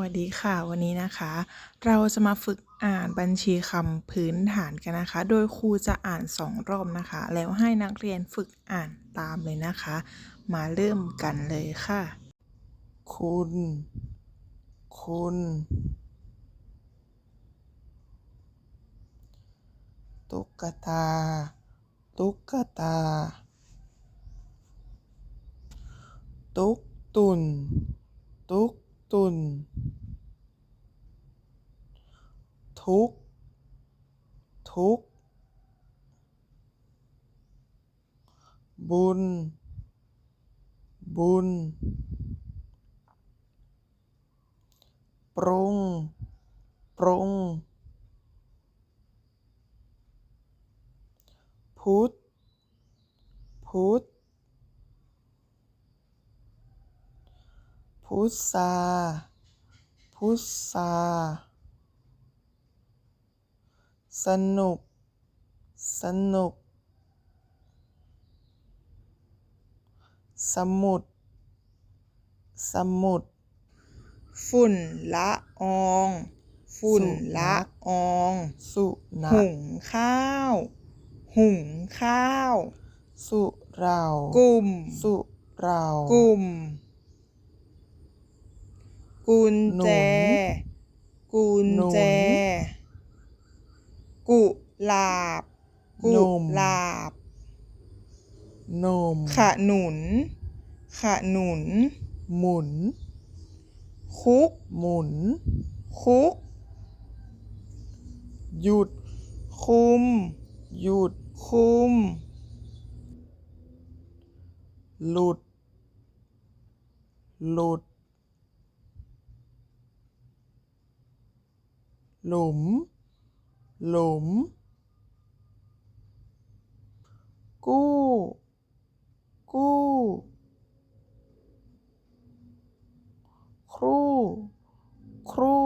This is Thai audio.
วัสดีค่ะวันนี้นะคะ เราจะมาฝึกอ่านบัญชีคำพื้นฐานกันนะคะ โดยครูจะอ่านสองรอบนะคะ แล้วให้นักเรียนฝึกอ่านตามเลยนะคะ มาเริ่มกันเลยค่ะ คุณ คุณ ตุ๊กตา ตุ๊กตา ตุ๊กตุนตุ๊กตุน ทุก ทุก บุญ บุญ ปรุง ปรุง พุทธ พุทธ พุทธาพุทธา สนุก สนุก สมุด สมุด ฝุ่นละออง ฝุ่นละออง สุนัขหุงข้าว หุงข้าว สุเรา กลุ่ม สุเรา กลุ่ม กุญแจ กุญแจ กุหลาบ กุหลาบ นม ขนุน ขนุน หมุน คุก หมุน คุก หยุด คุม หยุด คุม หลุด หลุด หลุม หลุม กู้ กู้ ครู ครู